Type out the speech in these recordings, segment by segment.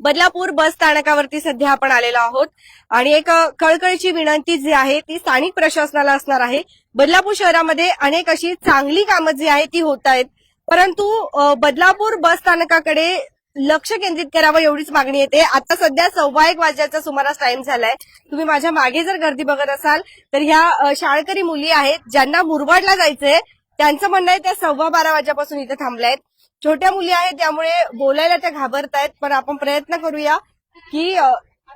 बदलापूर बस स्थानकावरती सध्या आपण आलेलो आहोत. आणि एक कळकळीची विनंती जी आहे ती स्थानिक प्रशासनाला असणार आहे. बदलापूर शहरामध्ये अनेक अशी चांगली कामं जी आहेत ती होत आहेत. परंतु बदलापूर बस स्थानकाकडे लक्ष केंद्रित करावं एवढीच मागणी येते. आता सध्या सव्वा एक वाजण्याचा सुमारास टाइम झालाय. तुम्ही माझ्या मागे जर गर्दी बघत असाल तर ह्या शाळकरी मुली आहेत ज्यांना मुरबाडला जायचंय त्यांचं म्हणणं आहे त्या सव्वा बारा वाजेपासून इथे थांबल्या आहेत छोट्या मुली आहेत त्यामुळे बोलायला त्या घाबरतायत पण आपण प्रयत्न करूया की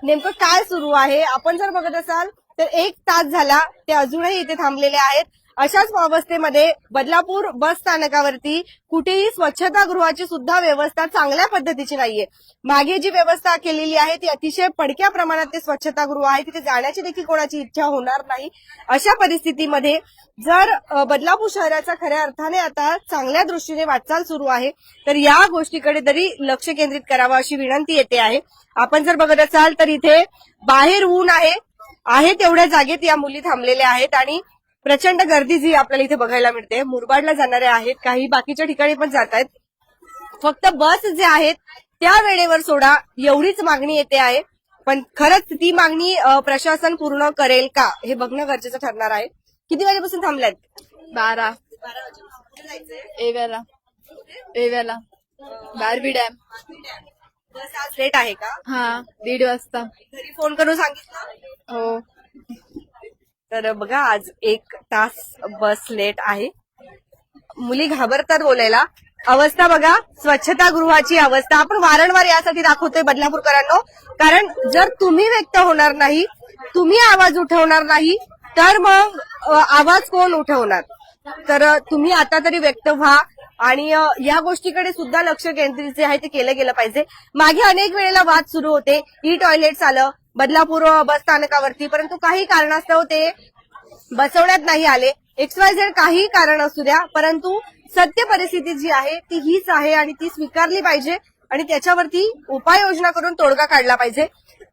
नेमकं काय सुरू आहे? आपण जर बघत असाल तर एक तास झाला ते अजूनही इथे थांबलेले आहेत. अशाच अवस्थेमध्ये बदलापूर बस स्थानकावरती कुठेही स्वच्छतागृहाची सुद्धा व्यवस्था चांगल्या पद्धतीची नाहीये. मागे जी व्यवस्था केलेली आहे ती अतिशय पडक्या प्रमाणात ते स्वच्छतागृह आहे. तिथे जाण्याची देखील कोणाची इच्छा होणार नाही. अशा परिस्थितीमध्ये जर बदलापूर शहराच्या खऱ्या अर्थाने आता चांगल्या दृष्टीने वाटचाल सुरू आहे तर या गोष्टीकडे तरी लक्ष केंद्रित करावं अशी विनंती येते आहे. आपण जर बघत असाल तर इथे बाहेर ऊन आहे आहे तेवढ्या जागेत या मुली थांबलेल्या आहेत आणि प्रचंड गर्दी जी आपल्याला इथे बघायला मिळते. मुरबाडला जाणारे आहेत काही बाकीच्या ठिकाणी पण जात आहेत फक्त बस जे आहेत त्या वेळेवर सोडा एवढीच मागणी येते आहे. पण खरंच ती मागणी प्रशासन पूर्ण करेल का हे बघणं गरजेचं ठरणार आहे. किती वाजेपासून थांबल्यात? बारा. एव्याला. एव्याला. Barbie dam. बस आज लेट आहे का? हा दीड वाजता. घरी फोन करून सांगितलं? हो. तर बघा आज एक तास बस लेट आहे. मुली घाबरतात बोलायला. अवस्था बघा स्वच्छतागृहाची अवस्था. आपण वारंवार यासाठी दाखवतोय बदलापूरकरांनो. कारण जर तुम्ही व्यक्त होणार नाही तुम्ही आवाज उठवणार नाही तर मग आवाज कोण उठवणार? तर तुम्ही आता तरी व्यक्त व्हा. आणि या गोष्टीकडे सुद्धा लक्ष केंद्रित जे आहे ते केलं गेलं पाहिजे. मागे अनेक वेळेला वाद सुरू होते. ई टॉयलेट्स आलं बदलापूर बस स्थानकावरती परंतु काही कारणास्तव ते बसवण्यात नाही आले. एक्स वाय झेड काही कारण असू द्या परंतु सत्य परिस्थिती जी आहे ती हीच आहे आणि ती स्वीकारली पाहिजे आणि त्याच्यावरती उपाययोजना करून तोडगा काढला पाहिजे.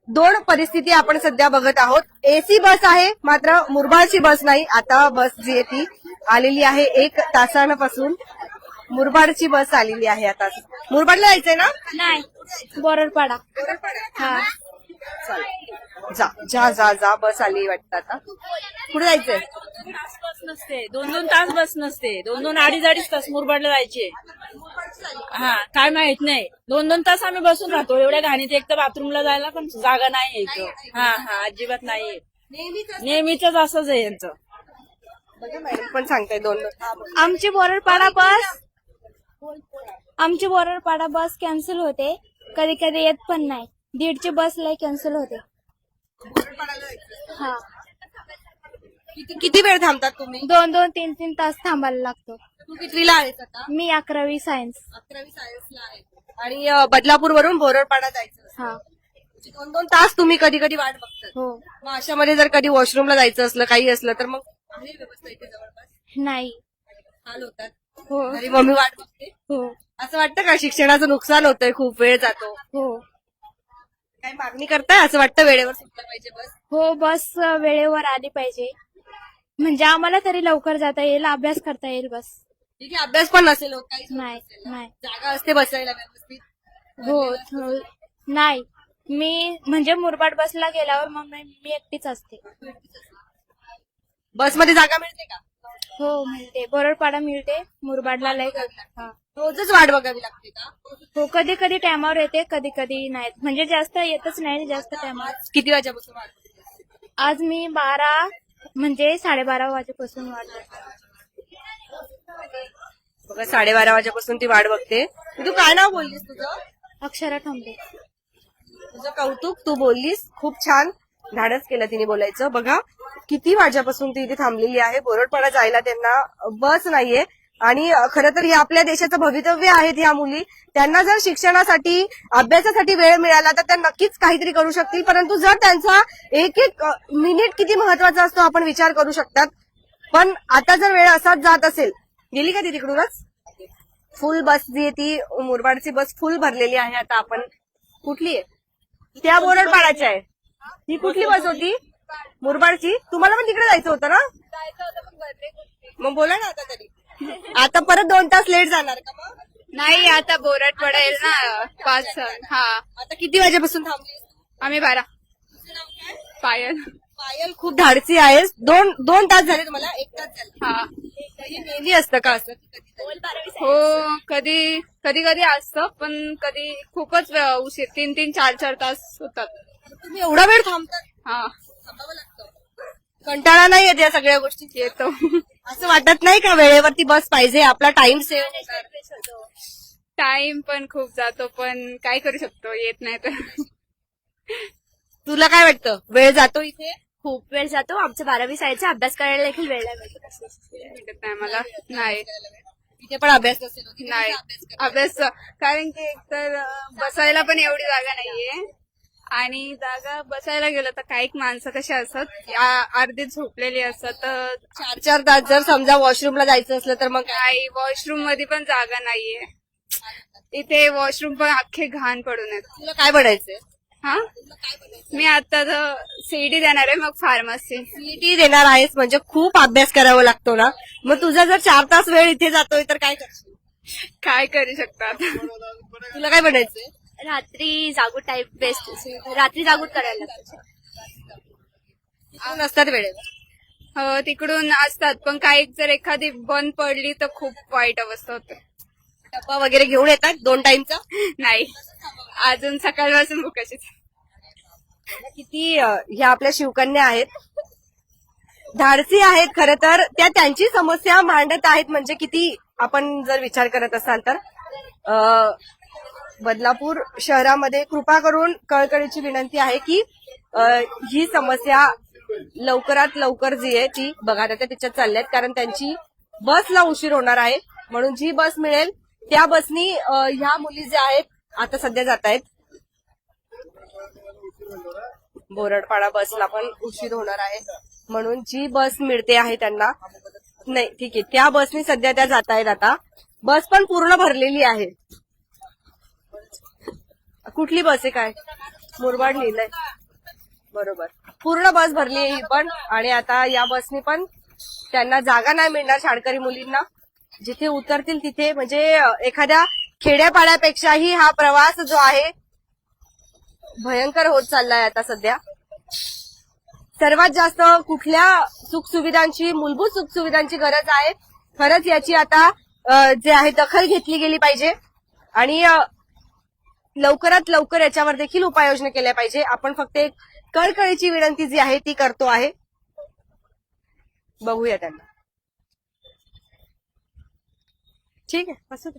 दोन परिस्थिती आपण सध्या बघत आहोत. एसी बस आहे मात्र मुरबाडची बस नाही. आता बस जी आहे ती आलेली आहे एक तासांपासून. मुरबाडची बस आलेली आहे आता. मुरबाडला जायचंय ना? नाही बोरडपाडा हा. चालेल. जा जा जा जा बस आली वाटतं आता. कुठे जायचंय? तास बस नसते दोन दोन तास बस नसते. दोन दोन अडीच अडीच तास मुरबाडला जायचे. हा काय माहीत नाही. दोन दोन तास आम्ही बसून राहतो. एवढ्या घाणीत एक तर बाथरूमला जायला पण जागा नाही इथं. हा हा अजिबात नाही नेहमीच असंच आहे यांचं. बघा मॅडम पण सांगताय दोन दोन. आमची बोरडपाडा बस आमची बोरडपाडा बस कॅन्सल होते. कधी कधी येत पण नाही. दीडची बस लय कॅन्सल होते. हा. किती किती वेळ थांबतात तुम्ही? दोन दोन तीन तीन तास थांबायला लागतो. तू कितवीला आहेस आता? मी अकरावी सायन्स अकरावी सायन्सला आहे. आणि अ, बदलापूर वरून बोरडपाडा जायचं. असतं. हा. म्हणजे दोन दोन तास तुम्ही कधी कधी वाट बघतात. हो. मग अशामध्ये जर कधी वॉशरूमला जायचं असलं काही असलं तर मग आहे व्यवस्था इथे जवळपास? नाही. हाल होतात. हो. मम्मी वाट बघते. हो. असं वाटतं का शिक्षणाचं नुकसान होतंय खूप वेळ जातो? हो. काही मागणी करताय? असं वाटतं वेळेवर सुटलं पाहिजे बस? हो बस वेळेवर आली पाहिजे. म्हणजे आम्हाला तरी लवकर जाता येईल अभ्यास करता येईल बस. ठीक आहे अभ्यास पण नसेल होत नाही नाही. जागा असते बसायला व्यवस्थित? हो हो. नाही मी म्हणजे मुरबाड बसला गेल्यावर मग मी मी एकटीच असते. बसमध्ये जागा मिळते का? हो मिळते. बोरडपाडा मिळते. मुरबाडला लय हा. रोजच वाट बघावी लागते का? हो कधी कधी टायमावर येते कधी कधी नाही म्हणजे जास्त येतच नाही जास्त टायमावर. किती वाजेपासून वाट? आज मी बारा म्हणजे साडेबारा वाजेपासून वाट बघते. बघा साडेबारा वाजेपासून ती वाट बघते. तू काय नाव बोललीस तुझं? अक्षरा थांबते तुझं कौतुक तू बोललीस. खूप छान. धाडस केलं तिने बोलायचं. बघा किती वाजेपासून ती इथे थांबलेली आहे? बोरडपाडा जायला त्यांना बस नाहीये. आणि खरं तर हे आपल्या देशाचं भवितव्य आहेत ह्या मुली. त्यांना जर शिक्षणासाठी अभ्यासासाठी वेळ मिळाला तर त्या नक्कीच काहीतरी करू शकतील. परंतु जर त्यांचा एक एक मिनिट किती महत्त्वाचा असतो आपण विचार करू शकतात. पण आता जर वेळ असाच जात असेल गेली का ती तिकडूनच? फुल बस जी आहे ती मुरबाडची बस फुल भरलेली आहे. आता आपण कुठली आहे? त्या बोरडपाडाची आहे. ही कुठली बस होती? मुरबाडची? तुम्हाला पण तिकडे जायचं होतं ना? मग बोला ना आता तरी. आता परत दोन तास लेट जाणार का मग? नाही आता बोरट पडेल ना पाच हा. आता किती वाजेपासून थांबली? आम्ही बारा. पायल. पायल खूप धाडसी आहेस. दोन दोन तास झाले तुम्हाला एक तास झाले. हा. नेहमी असतं का असं? हो कधी कधी कधी असतं पण कधी खूपच उशीर. तीन तीन चार चार तास होतात. तुम्ही एवढा वेळ थांबतात? हा. कंटाळा नाही येत या सगळ्या गोष्टी येतो. असं वाटत नाही का वेळेवरती बस पाहिजे आपला टाइम सेव्ह टाइम पण खूप जातो पण काय करू शकतो येत नाही तर. तुला काय वाटतं? वेळ जातो इथे? खूप वेळ जातो. आमच्या बारावी साईडचा अभ्यास करायला देखील वेळ लागतो भेटत नाही मला नाही. इथे पण अभ्यास नसेल. नाही. अभ्यास कारण की एकतर अं, बसायला पण एवढी जागा नाहीये. आणि जागा बसायला गेलं तर काही माणसं कशी असतात अर्धी झोपलेली असतात तर चार चार तास जर समजा वॉशरूमला जायचं असलं तर मग? काही वॉशरूममध्ये पण जागा नाहीये. इथे वॉशरूम पण अख्खे घाण पडून आहेत. तुला काय बनायचंय? हा? मी आता सीडी देणार आहे मग फार्मसी. सीईटी देणार आहेस म्हणजे खूप अभ्यास करावा लागतो ना? मग तुझा जर चार तास वेळ इथे जातोय तर काय करशील? काय करू शकतात तुला काय बनायचंय? रात्री जागू टाईप बेस्ट रात्री जागूट करायला नसतात वेळेवर. हो तिकडून असतात पण काही जर एखादी बंद पडली तर खूप वाईट अवस्था होते. डब्बा वगैरे घेऊन येतात दोन टाइमचा नाही. अजून सकाळपासून भुकाशीच किती अ, ह्या आपल्या शिवकन्या आहेत. धाडसी आहेत खरं तर. त्या त्यांची समस्या मांडत आहेत म्हणजे किती आपण जर विचार करत असाल तर. अ, बदलापूर शहरामध्ये कृपा करून कळकळीची विनंती आहे की ही समस्या लवकरात लवकर जी आहे ती बघा त्या तिच्यात चालल्यात कारण त्यांची बसला उशीर होणार आहे. म्हणून जी बस मिळेल त्या बसनी ह्या मुली ज्या आहेत आता सध्या जात आहेत. बोरडपाडा बसला पण उशीर होणार आहे. म्हणून जी बस मिळते आहे त्यांना नाही ठीक आहे त्या बसनी सध्या त्या जात आहेत आता. बस पण पूर्ण भरलेली आहे. कुठली बस आहे काय? मुरबाड लिहिलंय. बरोबर. पूर्ण बस भरली आहे ही पण. आणि आता या बसनी पण त्यांना जागा नाही मिळणार शाळकरी मुलींना. जिथे उतरतील तिथे म्हणजे एखाद्या खेड्यापाड्यापेक्षाही हा प्रवास जो आहे भयंकर होत चाललाय आता सध्या. सर्वात जास्त कुठल्या सुखसुविधांची मूलभूत सुखसुविधांची गरज आहे खरंच याची आता जे आहे दखल घेतली गेली पाहिजे. आणि लवकरात लवकर याच्यावर देखील उपाययोजना केल्या पाहिजे. आपण फक्त एक कळकळीची विनंती जी आहे ती करतो आहे. बघूया त्यांना. ठीक आहे असं